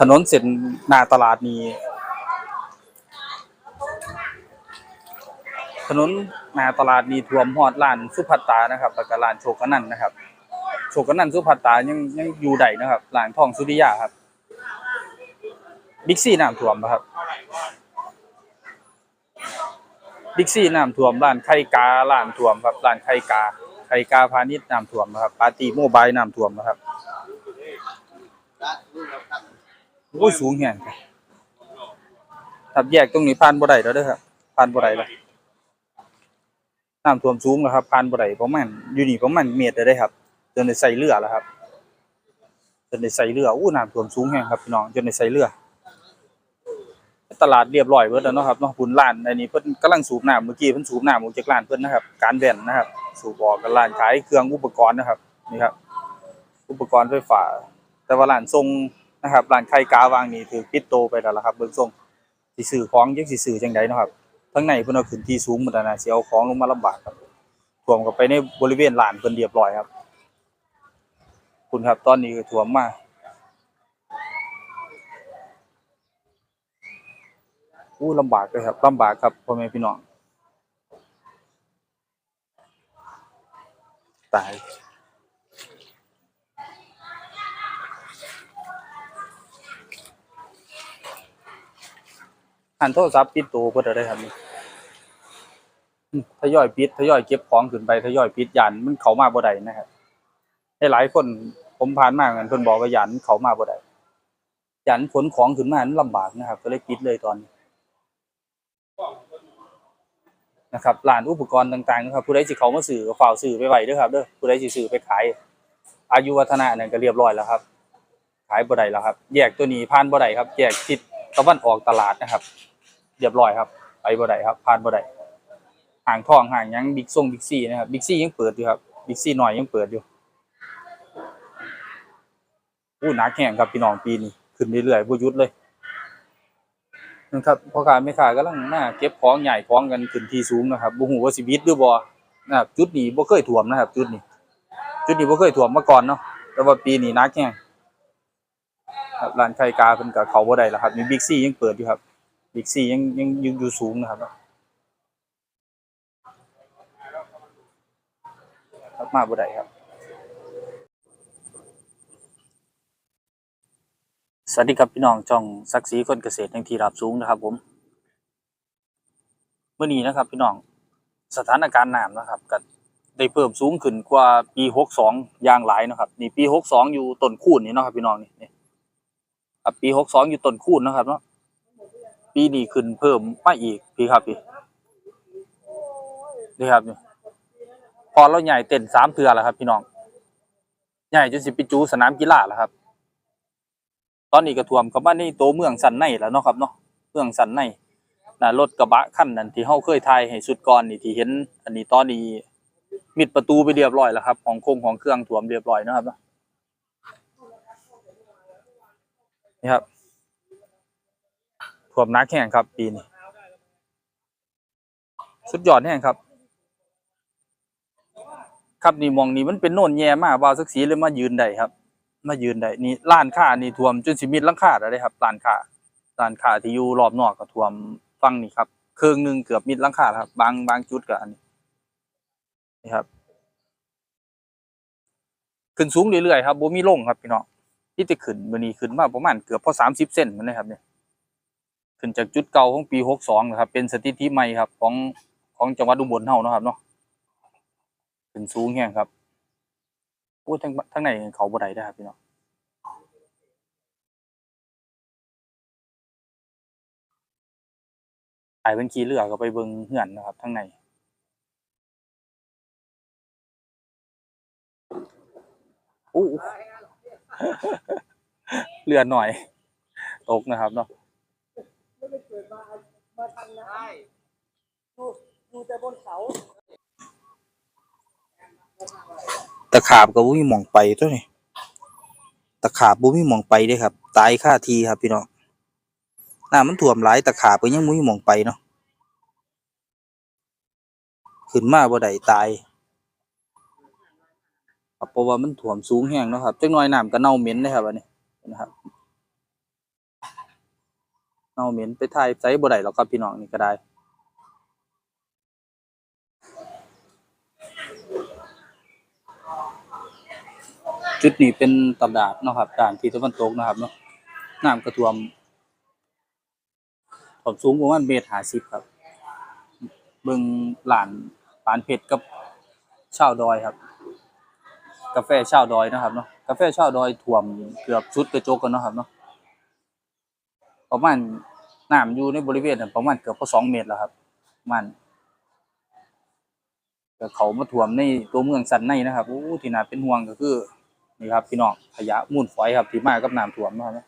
ถนนเส้นหน้าตลาดนี้ถนนหน้าตลาดนี้ท่วมฮอดร้านสุภัตตานะครับแล้วก็ร้านโชกนันนะครับ โชกนันสุภัตตายังยังอยู่ได้นะครับร้านทองสุริยาครับบิ๊กซีน้ำท่วมปะครับบิ๊กซีน้ำท่วมร้านไข่การ้านท่วมครับร้านไข่กาไข่กาพาณิชย์น้ำท่วมนะครับปาร์ตี้โมบายน้ำท่วมนะครับ อ้ยสูงแฮงครับแยกตรงนี้ผ่านบ่ได้แล้วเด้อครับผ่านบ่ได้แล้วน้ำท่วมสูงแล้วครับผ่านบ่ได้ประมาณอยู่นี่ประมาณเมตรได้ครับ จนได้ใส่เรือแล้วครับ จนได้ใส่เรืออู้น้ำท่วมสูงแฮงครับพี่น้องจนได้ใส่เรือตลาดเรียบร้อยเบิดแล้วเนาะครับเนาะปุ่นร้านอันนี้เพิ่นกำลังสูบน้ำเมื่อกี้เพิ่นสูบน้ำออกจากร้านเพิ่นนะครับ การแว่นนะครับ สูบออกกับร้านขายเครื่องอุปกรณ์นะครับนี่ครับอุปกรณ์ไฟฟ้าแต่ว่าร้านทรง นะครับร้านไข่กาวางนี่ถือปิดโตไปแล้วล่ะครับเบิ่งทรงสิซื้อของจังสิซื้อจังไดนะครับทั้งในเพิ่นเอาขึ้นที่สูงหมดแล้วนะเสิเอาของลงมาลำบากครับท่วมเข้าไปในบริเวณร้านเพิ่นเรียบร้อยครับ คุณครับตอนนี้ก็ท่วมมาอู้ลำบากเลยครับลำบากครับพ่อแม่พี่น้องตาย หันโทรศัพท์ปิดตัวเพิ่นเอได้ครับนี่ทยอยปิดทยอยเก็บของขึ้นไปทยอยปิดยันมันเข้ามาบ่ได้นะครับให้หลายคนผมผ่านมาเหมือนเพิ่นบอกว่ายันเข้ามาบ่ได้ยันขนของขึ้นมามันลำบากนะครับ ก็เลยปิดเลยตอนนี้นะครับร้านอุปกรณ์ต่างๆนะครับผู้ใดสิเขามาซื้อก็ฝากซื้อไปไหว้ด้อครับเด้อผู้ใดสิซื้อไปขาย อายุวัฒนะนั่นก็เรียบร้อยแล้วครับ ขายบ่ได้แล้วครับ แยกตัวนี้ผ่านบ่ได้ครับ แยกทิศ ตะวันออกตลาดนะครับ เรียบร้อยครับไปบ่ได้ครับผ่านบ่ได้ห่างทองห่างยังบิ๊กซ่งบิ๊กซี่นะครับบิ๊กซี่ยังเปิดอยู่ครับบิ๊กซีหน่อยยังเปิดอยู่อู้หนักแข่งครับพี่น้องปีนี้ขึ้นเรื่อยๆบ่หยุดเลยนะครับพ่อค้าแม่ค้ากำลังหน้าเก็บของใหญ่ของกันขึ้นที่สูงนะครับบ่ฮู้ว่าสิวิตหรือบ่นะครับจุดนี้บ่เคยท่วมนะครับ จุดนี้ จุดนี้บ่เคยท่วมมาก่อนเนาะแต่ว่าปีนี้หนักแข่ง ครับร้านไข่กาเพิ่นก็เขาบ่ได้แล้วครับ มีบิ๊กซียังเปิดอยู่ครับบิ๊กซียังยังยังอยู่สูงนะครับครับมาบ่ได้ครับ สวัสดีครับพี่น้องช่องศักดิ์ศรีคนเกษตรแห่งที่ราบสูงนะครับ ผมเมื่อนี้นะครับ พี่น้องสถานการณ์น้ำนะครับก็ได้เพิ่มสูงขึ้นกว่าปี 62 อย่างหลายนะครับ นี่ปี 62 อยู่ต้นคูนนี่นะครับพี่น้องนี่นี่ ครับปีหกสองอยู่ต้นคูณนะครับเนาะปีนี้ขึ้นเพิ่มมาอีกพี่ครับพี่นี่ครับนี่พอเราใหญ่เต้นสามเทือแล้วครับ พี่น้องใหญ่จนสิไปจูสนามกีฬาแล้วครับ ตอนนี้ก็ท่วมเข้ามาในตัวเมืองสันในแล้วเนาะครับเนาะเมืองสันในน่ะรถกระบะคันนั้นที่เฮาเคยถ่ายให้สุดก่อนนี่ที่เห็น อันนี้ตอนนี้มิดประตูไปเรียบร้อยแล้วครับ ของโครงของเครื่องท่วมเรียบร้อยนะครับเนาะ นี่ครับท่วมนักแข่งครับ ปีนี้สุดยอดแห่งครับ ครับนี่มองนี่มันเป็นโน่นแย่มากบ่าวสักสีเลยมายืนได้ครับ มายืนได้นี่ร้านค้านี่ท่วมจนสิมิดหลังคาแล้วได้ครับร้านค้าร้านค้าที่อยู่รอบนอกก็ท่วมฟังนี่ครับเครึ่งหนึ่งเกือบมิดลังคาครับ บางบางจุดก็อันนี้นี่ครับ ขึ้นสูงเรื่อยๆครับบ่มีลงครับพี่น้อง ที่จะขึ้นมื้อนี้ขึ้นมาประมาณเกือบพอสามสิบเซนมันนะครับเนี่ยขึ้นจากจุดเก่าของปีหกสองนะครับ เป็นสถิติใหม่ครับ ของของจังหวัดอุบลเฮานาะครับเนาะขึ้นสูงแห้งครับโอ้ทั้งทั้งในเขาบ่ได้เด้ครับพี่น้องไอ้เพิ่นขี่เรือก็ไปเบิ่งเฮือนนะครับทั้งในโอ้ เรือหน่อย ตกนะครับเนาะไม่ได้เกิดมามาทางน้ำอยู่อยู่แต่บนเขาตะขาบก็บ่มีหม่องไปตัวนี้ตะขาบบ่มีหม่องไปด้วยครับ ตายคาทีครับพี่น้องน้ำมันท่วมหลายตะขาบก็ยังบ่มีหม่องไปเนาะขึ้นมาบ่ได้ตาย ครับเพราะว่ามันท่วมสูงแห้งเนาะครับจักหน่อยน้ำก็เน่าเหม็นเลยครับอันนี้นะครับเน่าเหม็นไปถ่ายใส่บ่ได้หรอกครับพี่น้องนี่ก็ได้จุดนี้เป็นตำดาดเนาะครับด่านที่ตะวันตกนะครับเนาะน้ำกระท่วมควมสูงประมาณเมตรหาสิบครับ เบิ่งหลานปานเพชรกับชาวดอยครับ กาแฟชาวดอยนะครับเนาะกาแฟชาวดอยท่วมเกือบชุดกระจกกันเนาะครับเนาะประมาณน้ำอยู่ในบริเวณนั้นประมาณเกือบพอสองเมตรแล้วครับมันก็เขามาท่วมในตัวเมืองสันในนะครับโอ้ที่น่าเป็นห่วงก็คือนี่ครับ พี่น้องขยะมูลฝอยครับที่มากับน้ำท่วมนะครับ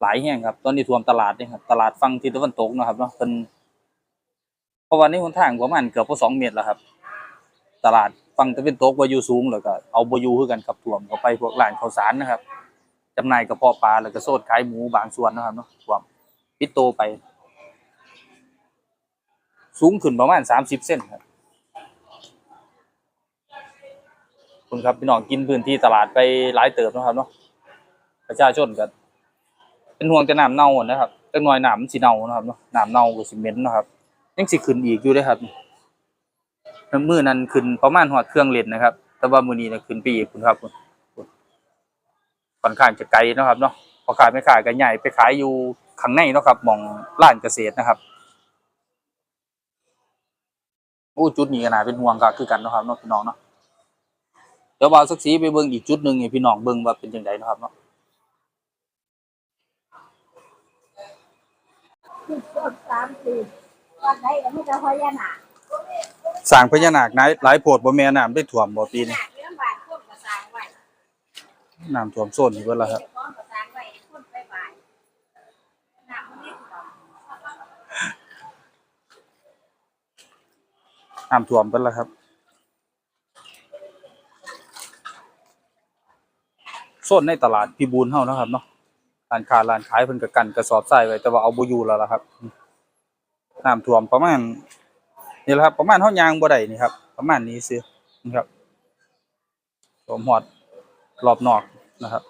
หลายแห่งครับ ตอนนี้ท่วมตลาดนี่ครับตลาดฝั่งทิศตะวันตกนะครับเนาะเป็นเพราะวันนี้หนทางประมาณเกือบพอสองเมตรแล้วครับ ตลาด ฝั่งตะวันตกวายูสูงแล้วก็เอาบอยูคือกันกับท่วมเข้าไปพวกร้านข้าวสารนะครับจำหน่ายกระเพาะปลาแล้วก็โซดขายหมูบางส่วนนะครับเนาะท่วมปิดโตไป สูงขึ้นประมาณสามสิบเซนครับคุณครับพี่น้องกินพื้นที่ตลาดไปหลายเติบนะครับเนาะประชาชนก็เป็นห่วงจะน้ำเน่านะครับจักหน่อยน้ำมันสิเน่านะครับเนาะน้ำเน่าก็สิเหม็นนะครับยังสิขึ้นอีกอยู่เลยครับ มื้อนั้นขึ้นประมาณหอดเครื่องเล่นนะครับ แต่ว่ามือนี้นะขึ้นไปอีกคุณครับคุณค่อนข้างจะไกลนะครับเนาะพอขายไม่ขายก็ใหญ่ไปขายอยู่ข้างในเนาะครับมองร้านเกษตรนะครับโอ้จุดนี้ก็น่าเป็นห่วงก็คือกันนะครับเนาะพี่น้องเนาะเดี๋ยวบ่าวสักสีไปเบิ่งอีกจุดหนึ่งให้พี่น้องเบิ่งว่าเป็นจังไดเนะครับเนาะสิบต้นสามสิบวันไหนก็ไม่จะพยานา สร้างพญานาคหลายหลายโพดบ่แม่น้ำได้ท่วมบ่ปีนี้น้ำท่วมโซนนี่เบิดแล้วครับน้ำมันนี่ก็น้ำท่วมเบิดแล้วครับโซนในตลาดพิบูลเฮานะครับเนาะร้านค้าร้านขายเพิ่นก็กันกระสอบทรายไว้แต่ว่าเอาบ่อยู่แล้วล่ะครับน้ำท่วมประมาณ นี่แหละครับ ประมาณเฮายางบ่ได้นี่ครับ ประมาณนี้ซื่อนี่ครับท่วมฮอดรอบนอกนะครับ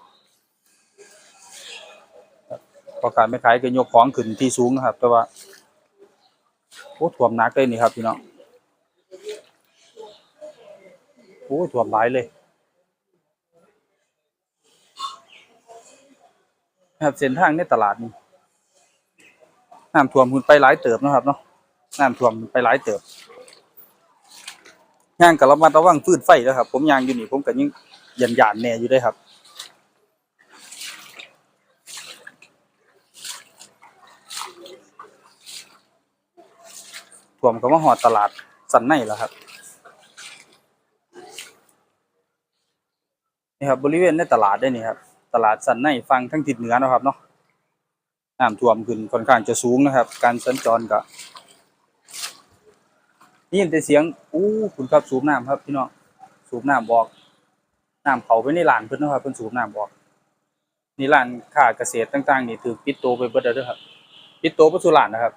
พอการไม่ขายก็ยกของขึ้นที่สูงนะครับ แต่ว่าโอ้ถ่วมหนักเลยนี่ครับพี่น้องโอ้ถ่วมหลายเลยครับเส้นทางในตลาดนี่น้ำท่วมขึ้นไปหลายเติบนะครับเนาะ น้ำท่วมไปหลายเติบย่างกับระมัดระวังฟืนไฟแล้วครับ ผมย่างอยู่นี่ผมก็ยังยันยานแน่อยู่ได้ครับท่วมก็มาหอดตลาดสันในแล้วครับนี่ครับบริเวณในตลาดได้นี่ครับ ตลาดสันในฟังทั้งทิศเหนือนะครับเนาะน้ำท่วมขึ้นค่อนข้างจะสูงนะครับ การสัญจรก็ นี่ยินแต่เสียงอู้คุณครับสูบน้ำครับพี่น้องสูบน้ำบอกน้ำเขาไปในหลานเพิ่นนะครับเพิ่นสูบน้ำบอกนี่ร้านค้าเกษตรต่างๆนี่ถือปิดโตไปเบิดแล้วเด้อครับ ปิดโตปัสุรานนะครับ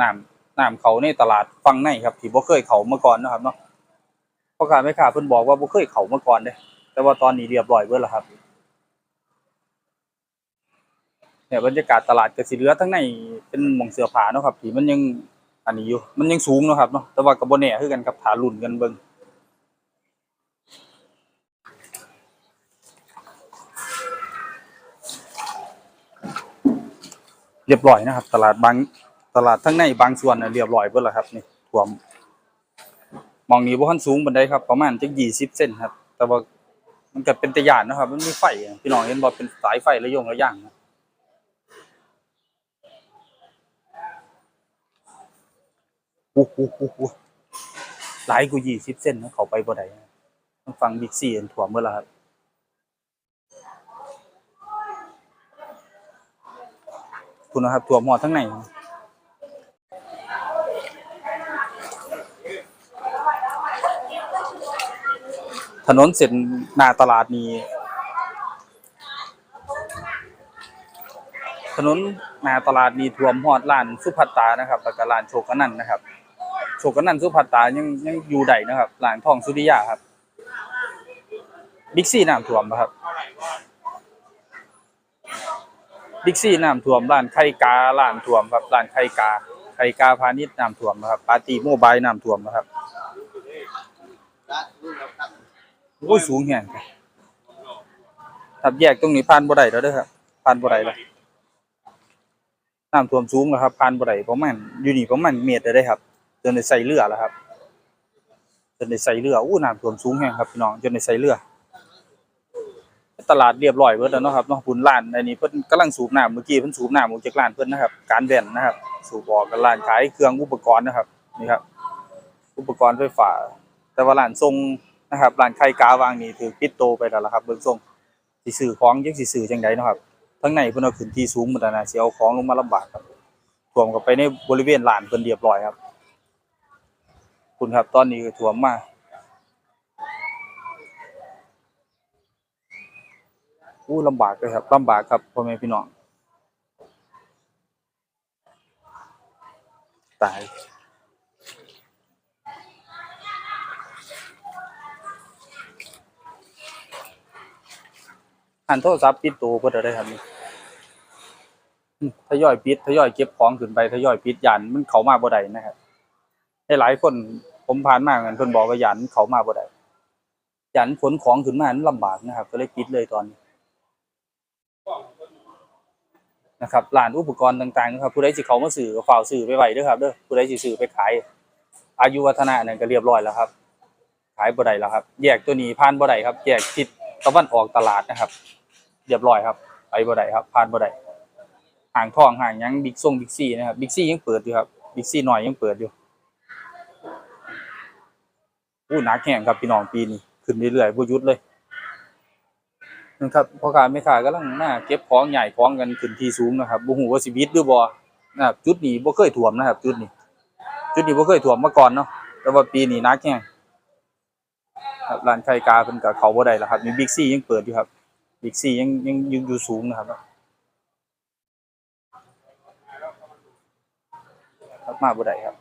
น้ำน้ำเขาในตลาดฟังในครับที่บ่เคยเขามาก่อนนะครับเนาะพ่อค้าแม่ค้าเพิ่นบอกว่าบ่เคยเขามาก่อนเด้แต่ว่าตอนนี้เรียบร้อยเบิดแล้วครับเนี่ยบรรยากาศตลาดก็สิเหลือทั้งในเป็นหม่องเสือผาเนาะครับที่มันยัง อันนี้อยู่ มันยังสูงเนาะครับเนาะแต่ว่าก็บ่แน่คือกันครับถารุ่นกันเบิ่งเรียบร้อยนะครับ ตลาดบางตลาดทั้งในบางส่วนน่ะเรียบร้อยเบิดแล้วครับนี่ท่วมมองนี้บ่ทันสูงปานใดครับ ประมาณจัก20เซนครับ แต่ว่ามันก็เป็นตะยานนะครับ มันมีไฟพี่น้องเห็นบ่เป็นสายไฟระยงระย่างนะ อู้หูหูหูหลายกูยี่สิบเส้นนะเขาไปบ่ได้ต้องฟังบิ๊กซีเห็นถ่วเมื่อไรครับคุณนะครับถั่วหมอดทั้งในถนนเส้นหน้าตลาดนี้ถนนหน้าตลาดนี้ท่วมหอดร้านสุภัตตานะครับแล้วก็ร้านโชคอนันนะครับ โชคอนันสุภัตตายังยังอยู่ใดนะครับร้านทองสุริยาครับบิ๊กซีน้ำท่วมนะครับบิ๊กซี่น้ำท่วมร้านไข่การ้านท่วมครับร้านไข่กาไข่กาพาณิชย์น้ำท่วมนะครับปาร์ตี้โมบายน้ำท่วมนะครับโอ้ยสูงแฮงครับครับแยกตรงนี้ผ่านบ่ได้แล้วเด้อครับผ่านบ่ได้แล้วน้ำท่วมสูงแล้วครับผ่านบ่ได้ประมาณอยู่นี่ประมาณเมตรได้ครับ จนได้ใส่เรือแล้วครับ จนได้ใส่เรืออู้น้ำท่วมสูงแฮงครับพี่น้องจนได้ใส่เรือตลาดเรียบร้อยเบิดแล้วเนาะครับเนาะปุ่นร้านอันนี้เพิ่นกำลังสูบน้ำเมื่อกี้เพิ่นสูบน้ำออกจากร้านเพิ่นนะครับ การแว่นนะครับ สูบออกกับร้านขายเครื่องอุปกรณ์นะครับนี่ครับ อุปกรณ์ไฟฟ้าแต่ว่าร้านทรงนะครับร้านไข่กาวางนี่ถือปิดโตไปแล้วล่ะครับ เบิ่งทรงสิซื้อของยังสิซื้อจังไดเนาะครับทั้งในเพิ่นเอาขึ้นที่สูงหมดนะสิเอาของลงมาลำบากครับท่วมเข้าไปในบริเวณร้านเพิ่นเรียบร้อยครับ คุณครับ ตอนนี้ก็ท่วมมาอู้ลำบากเลยครับลำบากครับพ่อแม่พี่น้องตายหันโทรศัพท์ปิดตัวเพื่อได้ครับนี่ทยอยปิดทยอยเก็บของขึ้นไปทยอยปิดยันมันเขามาบ่ได้นะครับ ห้หลายคนผมผ่านมาเหมือนเพิ่นบอกว่ายันเขามาบ่ได้ยันขนของขึ้นมามันลำบากนะครับ ก็เลยปิดเลยตอนนี้นะครับร้านอุปกรณ์ต่างๆนะครับผู้ใดสิเขามาซื้อก็ฝ่ากซื้อไปไหว้ด้อครับเด้อผู้ใดสิซื้อไปขาย อายุวัฒนะนั่นก็เรียบร้อยแล้วครับ ขายบ่ได้แล้วครับ แยกตัวนี้ผ่านบ่ได้ครับ แยกทิศตะวันออกตลาดนะครับ เรียบร้อยครับไปบ่ได้ครับผ่านบ่ได้ห่างทองห่างยังบิ๊กซ่งบิ๊กซีนะครับบิ๊กซียังเปิดอยู่ครับบิ๊กซีหน้อยยังเปิดอยู่ อู้หนักแห้งครับพี่น้องปีนี้ขึ้นเรื่อยๆบ่หยุดเลยนะครับพ่อค้าแม่ค้ากำลังมาเก็บของใหญ่ของกันขึ้นที่สูงนะครับบ่ฮู้ว่าสิวิตหรือบ่นะครับจุดนี้บ่เคยท่วมนะครับ จุดนี้ จุดนี้บ่เคยท่วมมาก่อนเนาะแต่ว่าปีนี้นักแฮงครับร้านไข่กาเพิ่นก็เขาบ่ได้แล้วครับมีบิ๊กซียังเปิดอยู่ครับบิ๊กซียังยังยังอยู่สูงนะครับครับมาบ่ได้ครับ